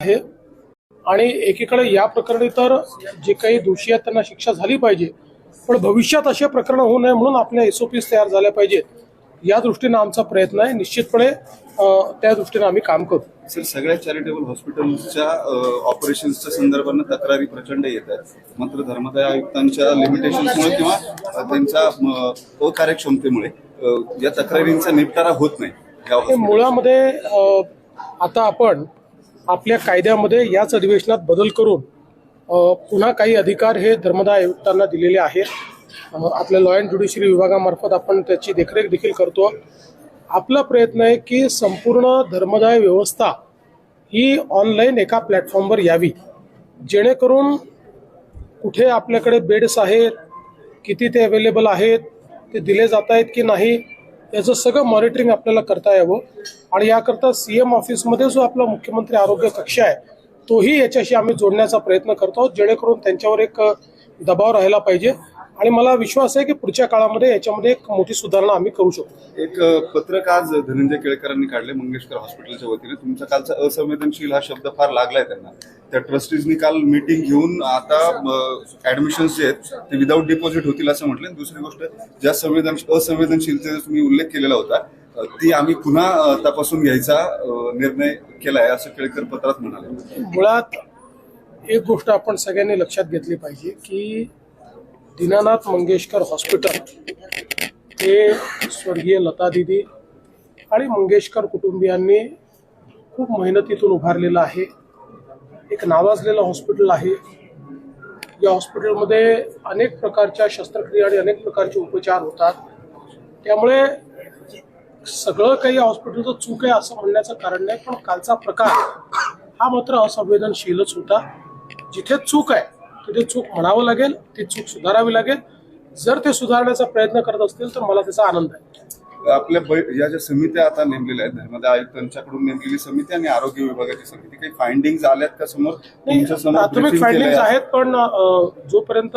आहे. आणि एकीकडे या प्रकरणी तर जे काही दोषी आहेत त्यांना शिक्षा झाली पाहिजे. पण भविष्यात असे प्रकरण होऊ नये म्हणून आपल्या एस ओ पीज तयार झाल्या पाहिजेत. या दृष्टीनं आमचा प्रयत्न आहे. निश्चितपणे त्या दृष्टीनं आम्ही काम करू. सर सगळ्या चॅरिटेबल हॉस्पिटल्सच्या ऑपरेशन्सच्या संदर्भानं तक्रारी प्रचंड येत आहेत. मात्र धर्मदाय आयुक्तांच्या लिमिटेशन्समुळे किंवा त्यांच्या अकार्यक्षमतेमुळे या तक्रारींचा निपटारा होत नाही. मुळामध्ये आता आपण आपल्या कायद्यामध्ये याच अधिवेशनात बदल करून पुन्हा काही अधिकार हे धर्मदाय आयुक्तांना दिलेले आहेत. आपल्या लॉ अँड ज्युडिशरी विभागामार्फत आपण त्याची देखरेख देखील करतो. आपला प्रयत्न आहे की संपूर्ण धर्मदाय व्यवस्था ही ऑनलाईन एका प्लॅटफॉर्मवर यावी. जेणेकरून कुठे आपल्याकडे बेड्स आहेत किती ते अवेलेबल आहेत ते दिले जात आहेत की नाही याचं सगळं मॉनिटरिंग आपल्याला करता यावं. आणि याकरता सी एम ऑफिसमध्ये जो आपला मुख्यमंत्री आरोग्य कक्ष आहे तोही याच्याशी आम्ही जोडण्याचा प्रयत्न करतो आहोत जेणेकरून त्यांच्यावर एक दबाव राहिला पाहिजे. आणि मला विश्वास आहे की पुढच्या काळामध्ये याच्यामध्ये एक मोठी सुधारणा आम्ही करू शकतो एक पत्रक आज धनंजय केळकरांनी काढले मंगेशकर हॉस्पिटलच्या वतीने. तुमचा कालचा असंवेदनशील हा शब्द फार लागलाय त्यांना. त्या ट्रस्टीजनी काल मीटिंग घेऊन आता ऍडमिशन्स जे आहेत ते विदाऊट डिपॉझिट होतील असं म्हटलं दुसरी गोष्ट ज्या संवेदन असंवेदनशीलतेचा तुम्ही उल्लेख केलेला होता ती आम्ही पुन्हा तपासून घ्यायचा निर्णय केलाय असं केळकर पत्रात म्हणाले. मुळात एक गोष्ट आपण सगळ्यांनी लक्षात घेतली पाहिजे की दीनानाथ मंगेशकर हॉस्पिटल. हे स्वर्गीय लता दिदी आणि मंगेशकर कुटुंबियांनी खूप मेहनतीतून उभारलेलं आहे. एक नावाजलेलं हॉस्पिटल आहे. या हॉस्पिटलमध्ये अनेक प्रकारच्या शस्त्रक्रिया आणि अनेक प्रकारचे उपचार होतात. त्यामुळे सगळं काही या हॉस्पिटलचं चूक आहे असं म्हणण्याचं कारण नाही पण कालचा प्रकार हा मात्र असंवेदनशीलच होता. जिथे चूक आहे तिथे चूक म्हणावं लागेल ती चूक सुधारावी लागेल. जर ते सुधारण्याचा प्रयत्न करत असतील तर मला त्याचा आनंद आहे. आपल्या बै- या ज्या समित्या आता नेमलेल्या आहेत धर्मदाय आयुक्तांच्याकडून नेमलेली समिती आणि आरोग्य विभागाची समिती काही फाइंडिंग आल्यात का समोर? तुमच्यासमोर प्राथमिक फाइंडिंग? आहेत? पण जोपर्यंत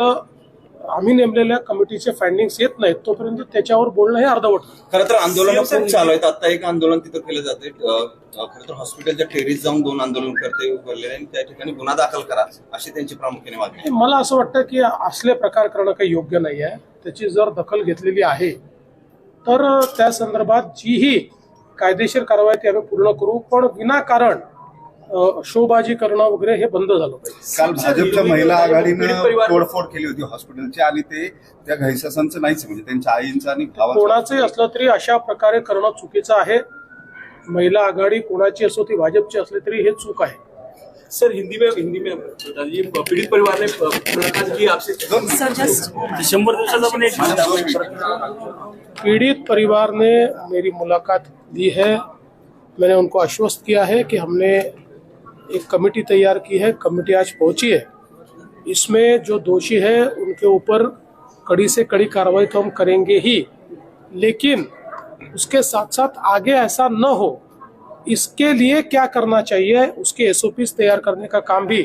आम्ही नेमलेल्या कमिटीचे फाइंडिंग्स येत नाहीत तोपर्यंत त्याच्यावर बोलणं हे अर्धवट. खरं तर आंदोलन खूप चालू आहेत. आता एक आंदोलन तिथं केलं जाते खरं तर हॉस्पिटलच्या टेरीस जाऊन दोन आंदोलन करते उभारलेले आणि त्या ठिकाणी गुन्हा दाखल करा अशी त्यांची प्रामुख्याने मागणी. मला असं वाटतं की असले प्रकार करणं काही योग्य नाही आहे त्याची जर दखल घेतलेली आहे तर त्या संदर्भात जीही कायदेशीर कारवाई ती आम्ही पूर्ण करू पण विनाकारण शोबाजी करणं वगैरे हे बंद झालं पाहिजे. काल भाजपच्या महिला आघाडीनं तोडफोड केली होती हॉस्पिटलची. आणि ते त्या घैसासांचं नाहीच म्हणजे त्यांच्या आईंचं आणि भावाचं. कोणाचंही असलं तरी अशा प्रकारे करणं चुकीचं आहे. महिला आघाडी कोणाची असो ती भाजपची असली तरी हे चूक आहे. सर हिंदी में हिंदी में पीड़ित परिवार ने मुलाकात की आपसे? शंभर दिवसाचा पीड़ित परिवार ने मेरी मुलाकात ली है। मैंने उनको आश्वस्त किया है कि हमने एक कमेटी तैयार की है कमेटी आज पहुँची है। इसमें जो दोषी है उनके ऊपर कड़ी से कड़ी कार्रवाई तो हम करेंगे ही लेकिन उसके साथ साथ आगे ऐसा न हो इसके लिए क्या करना चाहिए उसके एस तैयार करने का काम भी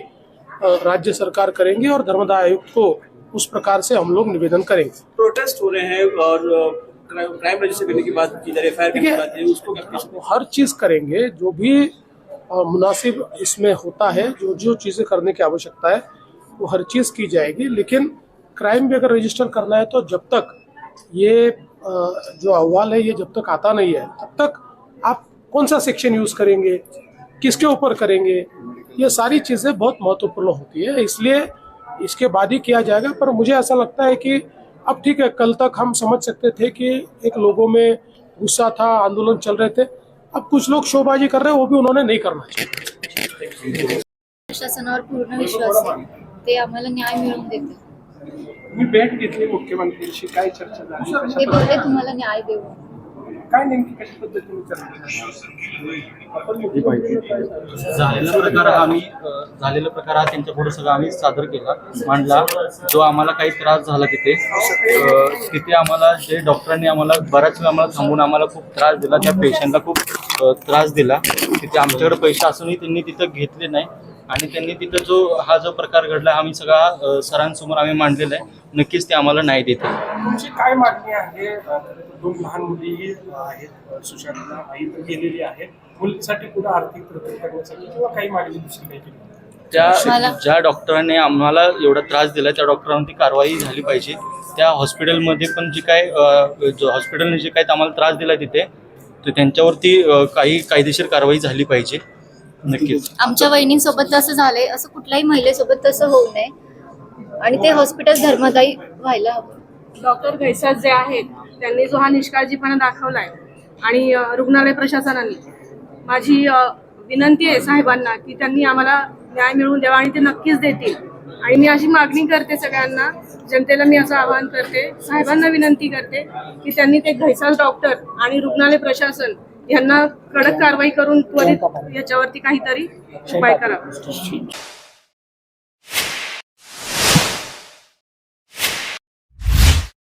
राज्य सरकार करेंगी और धर्मदाय आयुक्त को उस प्रकार से हम लोग निवेदन करेंगे। प्रोटेस्ट हो रहे हैं और क्राइम रजिस्टर करने की बात की जा रही है उसको हर चीज़ करेंगे जो भी अ, मुनासिब इसमें होता है जो जो चीज़ें करने की आवश्यकता है वो हर चीज़ की जाएगी। लेकिन क्राइम भी अगर रजिस्टर करना है तो जब तक ये जो अहवाल है ये जब तक आता नहीं है तब तक आप कौन सा सेक्शन यूज़ करेंगे किसके ऊपर करेंगे ये सारी चीज़ें बहुत महत्वपूर्ण होती है। इसलिए इसके बाद ही किया जाएगा पर मुझे ऐसा लगता है कि अब ठीक है कल तक हम समझ सकते थे कि एक लोगों में गुस्सा था आंदोलन चल रहे थे अब कुछ लोग शोबाजी कर रहे हैं वो भी उन्होंने नहीं करना चाहिए प्रशासनावर पूर्ण विश्वास आहे. ते आम्हाला न्याय मिळवून देते मी भेट घेतली मुख्यमंत्र्यांशी? काय चर्चा झाली? ते कशा बोलले तुम्हाला न्याय देऊ. काय नेमकी कशा पद्धतीने चर्चा आपण? झालेला प्रकार हा आम्ही झालेला प्रकार हा त्यांच्या पुढे सगळं आम्ही सादर केला. मांडला. जो आम्हाला काही त्रास झाला तिथे तिथे आम्हाला जे डॉक्टरांनी आम्हाला बराच वेळ आम्हाला थांबून आम्हाला खूप त्रास दिला. त्या पेशंटला खूप त्रास दिला. तिथे आमच्याकडे पैसे असूनही त्यांनी तिथं घेतले नाही. आणि त्यांनी तिथं जो हा जो प्रकार घडला आम्ही सगळा सरांसमोर आम्ही मांडलेला आहे. नक्कीच ते आम्हाला नाही देते तुमची काय मागणी आहे? दोन लहान मुलीही आहेत सुशांतला आई तर गेलेली आहे. मुलीसाठी कुठं आर्थिक प्रगती करण्यासाठी किंवा काही मागणी दुसरी काही केली? त्या मला- ज्या डॉक्टरांनी आम्हाला एवढा त्रास दिला त्या डॉक्टरांवरती कारवाई झाली पाहिजे. त्या हॉस्पिटलमध्ये पण जे काय हॉस्पिटलने जे काय आम्हाला त्रास दिला तिथे तर त्यांच्यावरती काही कायदेशीर कारवाई झाली पाहिजे. नक्कीच. आमच्या वहिनींसोबत तसं झालंय. असं कुठल्याही महिलेसोबत तसं होऊ नये. आणि ते हॉस्पिटल धर्मदायी व्हायला हवं. डॉक्टर घैसात जे आहेत त्यांनी जो हा निष्काळजीपणा दाखवलाय आणि अ, रुग्णालय प्रशासनाने माझी अ, विनंती आहे साहेबांना की त्यांनी आम्हाला न्याय मिळवून द्यावा आणि ते नक्कीच देतील. आणि मी अशी मागणी करते सगळ्यांना जनतेला मी असं आवाहन करते साहेबांना विनंती करते की त्यांनी ते घैसास डॉक्टर आणि रुग्णालय प्रशासन यांना कडक कारवाई करून त्वरित याच्यावरती काहीतरी उपाय करावा.